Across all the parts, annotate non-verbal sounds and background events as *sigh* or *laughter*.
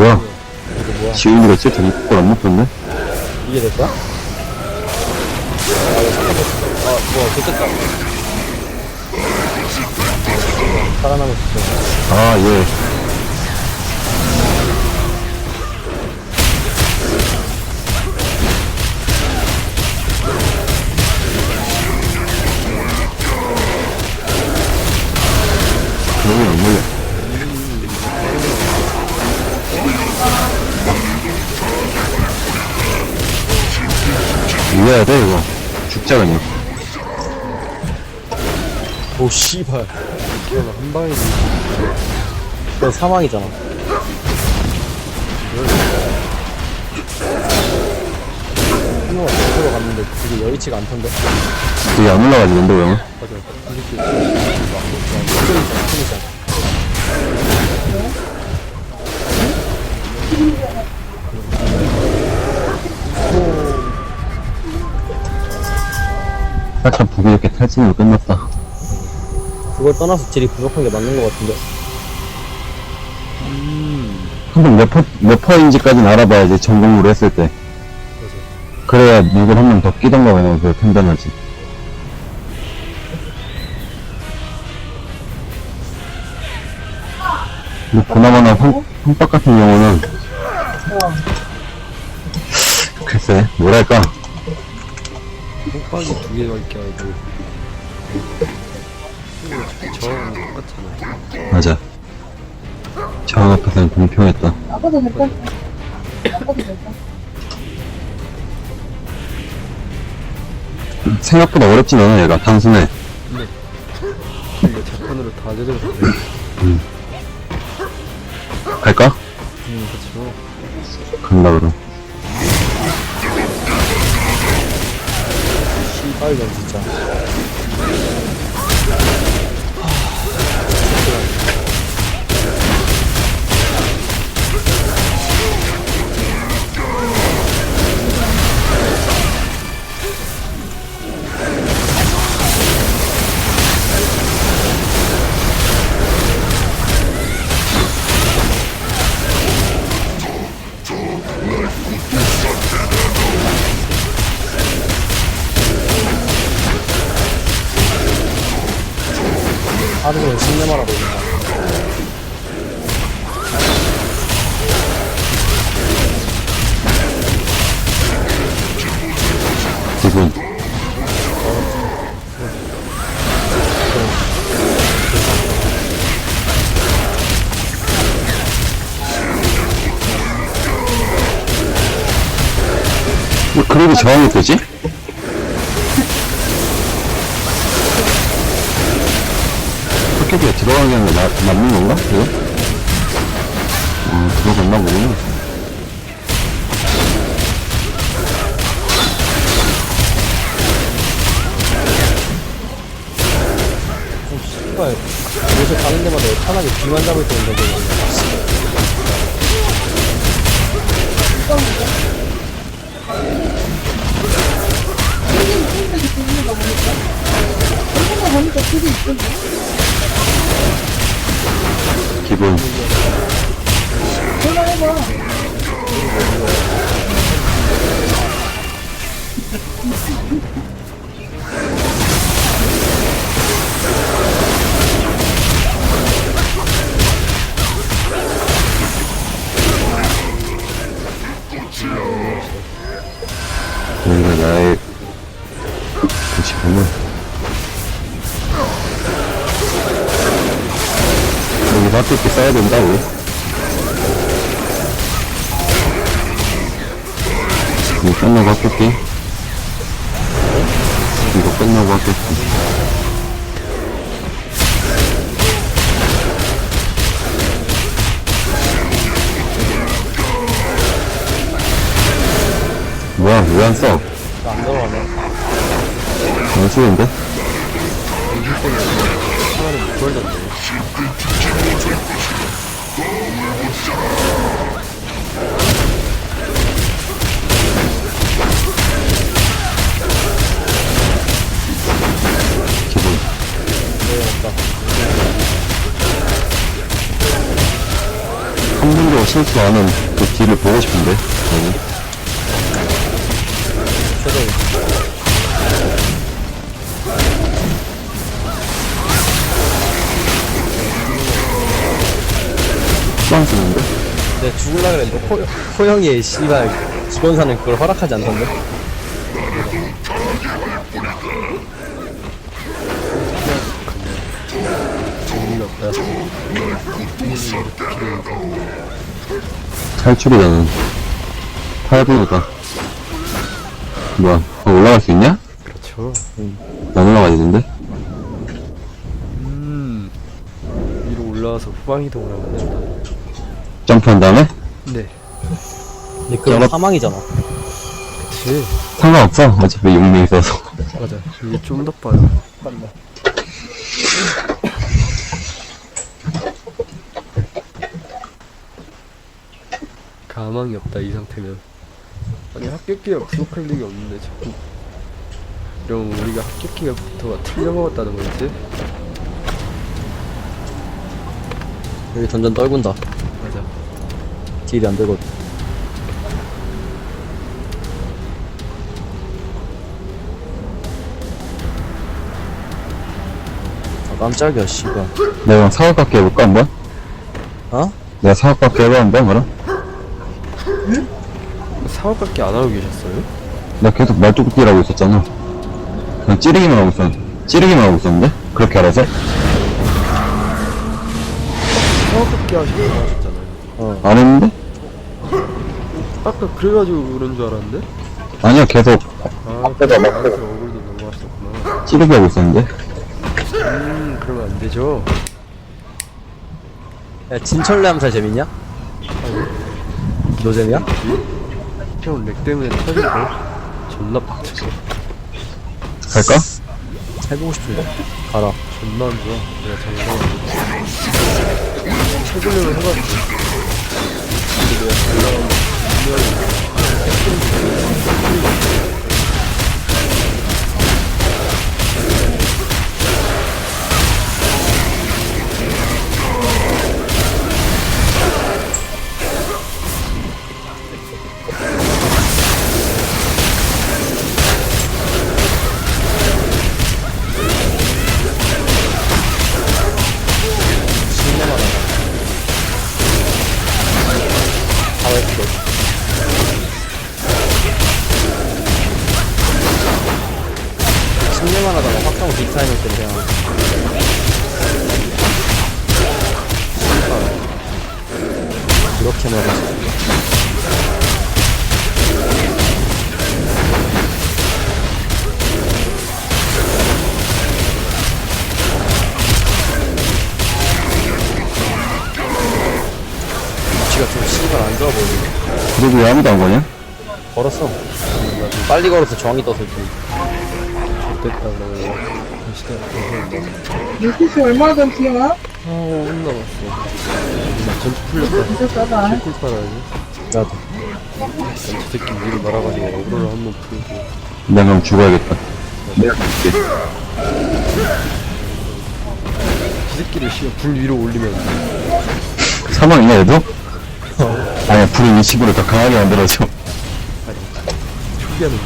뭐야? 지훈이가 칠때 이걸 안 먹던데? 이게 될 거야? 아, 이거 잠깐만. 아, 뭐야, 됐겠다. 살아남을 수 있어. 아, 예. 이겨야 돼, 이거. 죽자, 그냥. 오, 씨발. 이거 한 방에. 너 사망이잖아. 한명가 저쪽으로 갔는데 그게 여의치가 않던데? 되게 안 올라가지, 왼도 형은. 맞아. 이 새끼. 막, 막, 막, 살짝 부기 이렇게 탈진으로 끝났다. 그걸 떠나서 딜이 부족한 게 맞는 것 같은데. 한번 몇 퍼, 몇 퍼인지까지는 알아봐야지, 전공으로 했을 때. 그래야 누굴 한명 더 끼던가 그냥 그 판단하지. 근데 보나마나 황, 황박 같은 경우는 글쎄 뭐랄까 홈박이 두 개가 있게 알고. 저랑 똑같잖아. 맞아 저항 앞에서는 공평했다 아까도 될까? 아까도 될까? 생각보다 어렵진 않아 얘가 단순해 이거 재판으로 다 제대로 돼. 갈까? 음, 그쵸. 간다 그럼 씨발년 진짜. 기분 뭐 그래도 저항이 되지? 포켓에 들어가게 하는 게 나- 맞는 건가? 그거? 음, 들어갔나 보구나. 귀만 잡을 때 있는데. 여기 바퀴 써야 된다고. 이거 끝나고 바꿀게. 이거 끝나고 바꿀게. 뭐야, 왜 안 써? 나안 들어가네. 안 쓰는데? 걸던데. 실수 안한그 뒤를 보고 싶은데. 저는. 수강 쓰는데? 내 죽을라 그랬는데 호, 호영이 씨발 기본사는 그걸 허락하지 않던데 탈출이 나는. 탈출이다. 뭐야, 어, 올라갈 수 있냐? 그렇죠. 난 올라가지는데? 음. 위로 올라와서 후방 이동을 하면 된다. 점프한 다음에? 네. 근데 그건 사망이잖아 그치. 상관없어. 어차피 용맹 있어서. 맞아. 이게 좀 더 빠져. 가망이 없다 이 상태면 아니 합격기가 부족할 리가 없는데 자꾸 이런 우리가 합격기가부터가 틀려먹었다는 거지 여기 던전 떨군다 맞아 딜이 안 되거든 아 깜짝이야 씨발 내가 사각깎기 해볼까, 한번? 어? 내가 사각깎기 해봐, 한번, 그럼? 사업밖에 안 하고 계셨어요? 나 계속 말뚝띠라고 있었잖아. 그냥 찌르기만 하고 있었, 찌르기만 하고 있었는데? 그렇게 알아서? 사업밖에 하시고 하셨잖아요 어안 했는데? 아까 그래가지고 그런 줄 알았는데 아니야, 계속 아 그래서 얼굴도 넘어갔었구나 찌르기 하고 있었는데? 음 그러면 안 되죠 야, 진철내 암살 재밌냐? 노잼이야? 형렉 때문에 터질 거 존나 빡쳐 갈까? 해보고 싶은데. 가라. 존나 안 좋아. 내가 장담하고 해보려고 해봤지 근데 내가 잘 나가면 분명히 씨발 안 좋아 보이네 그리고 왜 아무도 안 가냐? 걸었어 빨리 걸어서 정이 떠서 좀 됐다 그러면 시대 물티슈 얼마 전 기억나? 아 혼나봤어 나 전투 풀렸다 진짜 싸다. 개꿀 빨아야지 나도 난저 새끼 위로 날아가지고 어그로를 한번 풀고 내가 그럼 죽어야겠다. 내가 죽게. 이 새끼를 씨불 위로 올리면 사망이냐, 얘도? 아니야, 불을 위치구를 더 강하게 만들어줘. 초기하는 거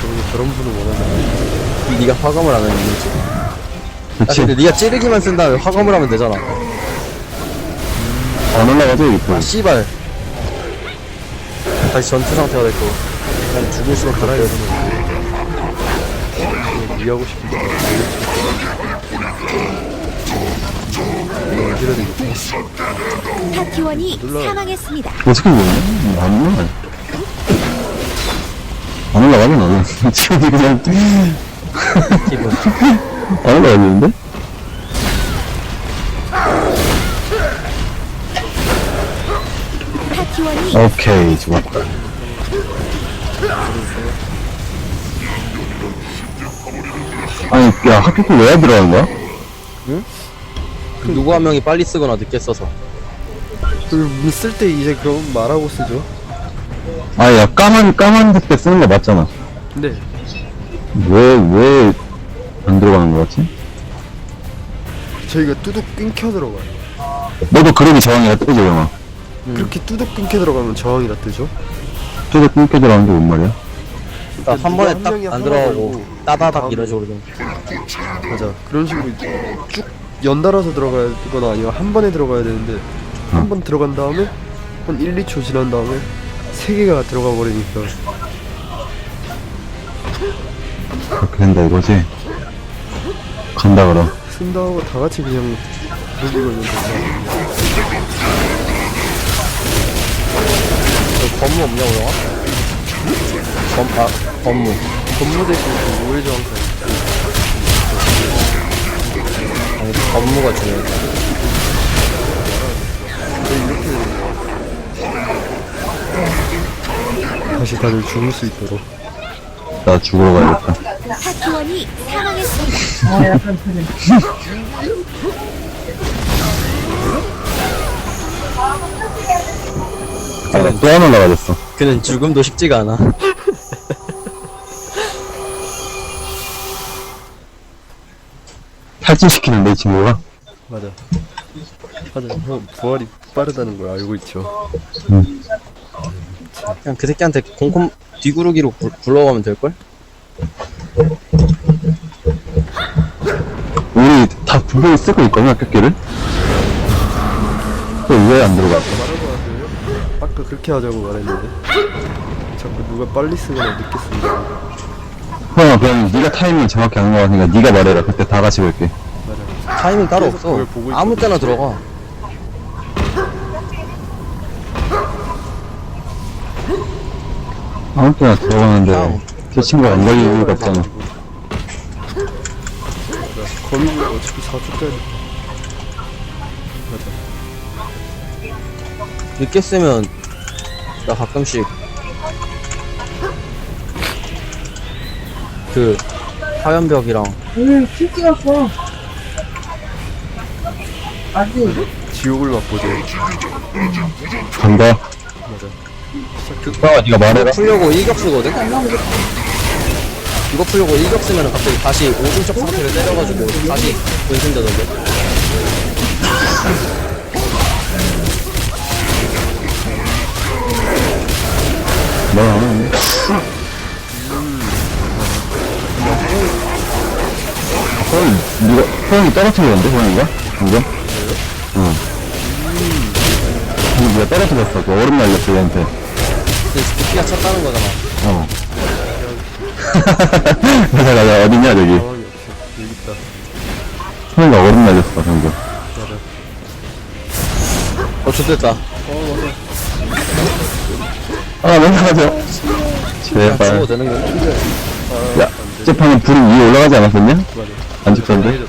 저번에 저런 분을 원하는 네가 화검을 하면 이기지. 아 그치? 근데 네가 찌르기만 쓴 다음에 화검을 하면 되잖아. 안 올라가죠, 이 불. 아 씨발. 다시 전투 상태가 됐고. 그냥 죽을 수밖에 가라야 없어 되는 이해하고 싶은 거 놀라요. 사망했습니다. 어떻게 보냐? 안 올라가. 안 올라가네, 나는. *laughs* 지금 그냥, *laughs* 안 올라가겠는데? 타키원이 오케이, 좋았다. 아니, 야, 학교도 왜 들어간 거야? 누구 한 명이 빨리 쓰거나 늦게 써서 쓸때 이제 그럼 말하고 쓰죠 아, 야, 까만, 까만 득대 쓰는 거 맞잖아. 근데 왜, 왜, 안 들어가는 거 같지? 저희가 뚜둑 끊겨 들어가요 너도 그러기 저항이야, 뜨지, 그러면. 그렇게 뚜둑 끊게 들어가면 저항이라 뜨죠? 뚜껑 끊겨 들어가는 게 뭔 말이야? 딱한 번에 한 딱 명이 안 하나 들어가고 따다닥 이런 식으로 좀 맞아 그런 식으로 쭉 연달아서 들어가야 되거나 아니면 한 번에 들어가야 되는데 한 번 들어간 다음에 한 1, 2초 지난 다음에 세 개가 들어가 버리니까 그렇게 된다 이거지? 간다 그럼. 쓴다 하고 다 같이 그냥 누기 걸면 된다 저 건무 없냐 우영아? 검, 아 건무 건무 대신 그 오해 저항사 아니 건무가 중요해 다시 다들 죽을 수 있도록 나 죽으러 가야겠다. 사투원이 사망했습니다. 어, 약간 그래. 아, 또 하나 나가졌어. 그는 죽음도 쉽지가 않아 탈진시키는데 이 친구가? 맞아 맞아 형 부활이 빠르다는 걸 알고 있죠 그냥 그 새끼한테 공콤 뒤구르기로 굴- 굴러가면 될걸? 우리 다 분명히 쓰고 있거든, 학교끼를? 왜 안 들어가? 말하고 왔어요? 아까 그렇게 하자고 말했는데 자꾸 누가 빨리 쓰거나 늦게 쓴다 형, 그럼 네가 타이밍 정확히 안 나가니까 네가 말해라. 그때 다 같이 볼게. 타이밍 따로 없어 그걸 보고 아무 때나 들어가 아무 때나 들어가는데 형. 저 친구가 안 걸릴 이유가 없잖아. 거미줄 어차피 4초짜리 맞아 늦게 쓰면 나 가끔씩 그 화염벽이랑 오늘 킬 찍었어. 지옥을 맛보죠 간다. 맞아 형, 네가 말해라. 풀려고 일격 쓰거든? 이거 풀려고 일격 쓰면 갑자기 다시 오른쪽 상태를 때려가지고 다시 분신되던데 뭐라 하는데? 형, 네가, 형이 떨어뜨렸는데, 형이가? 방금? 네가 떨어뜨렸어. 그 얼음 날렸어, 얘한테. 근데 피가 찼다는 거잖아 어. *laughs* 가자, 가자, 어딨냐, 저기. 상황이 없어 여기 있다 형이가 얼음 날렸어, 방금. 어 좋됐다 아, 먼저 가자. 그냥 제발. 죽어도 되는 거야 야, 재판은 불이 위에 올라가지 않았었냐? 맞아 안 죽던데?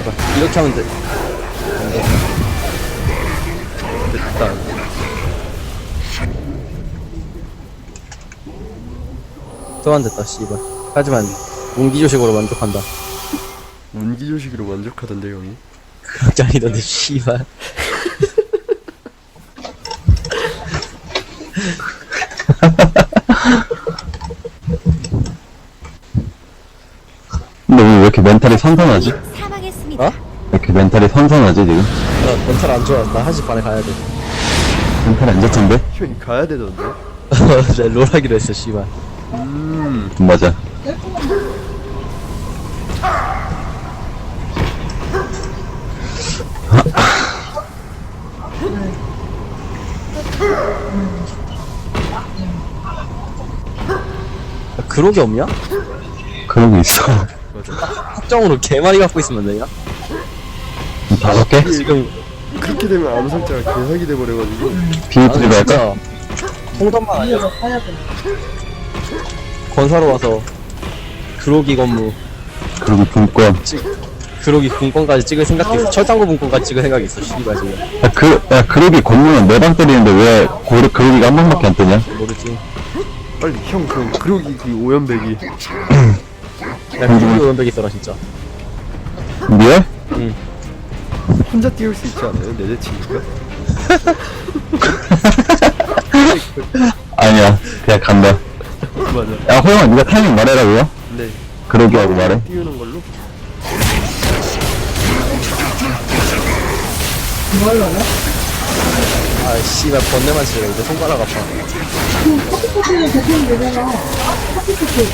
씨발 이렇게 하면 돼. 됐다. 또 안 됐다 씨발. 하지만 문기조식으로 만족한다. 문기조식으로 만족하던데 형이? 그런 짱이던데 씨발. 근데 왜 이렇게 멘탈이 선선하지? 이렇게 멘탈이 선선하지, 지금? 나 멘탈 안 좋아 나 1시 반에 가야 돼 멘탈이 안 좋던데? 형이 가야 되던데 *laughs* 나 롤하기로 했어 씨발 음 맞아. 야, 그러게 없냐? 그러고 있어. 확정으로 개많이 갖고 있으면 되냐? 다섯 개? 지금 그렇게 되면 암살자가 개사기 돼버려가지고 할까? 아, 진짜 홍단만 아니야. 건사로 와서 그로기 건무 그리고 분권. 그로기 분권까지 찍을 생각이 있어 철당구 분권까지 찍을 생각이 있어 씨발 지금 야, 그, 야, 그룹이 건물은 네 방 때리는데 왜 고르, 그룹이가 한 번밖에 안 뜨냐? 모르지 빨리 형 그럼 그러기 그 오연백이 야 그로기 원백이 있어라 진짜 리얼? 혼자 띄울 수 있지 않아요? 내 대치니까 *laughs* 아니야. 그냥 간다. 맞아. 야 호영아 네가 타이밍 말해라고요? 네. 그러게 하고 말해 띄우는 걸로. 아 씨발 번뇌만 치래 이제 손가락 아파 그 커피커피는 대표님 되잖아. 커피커피.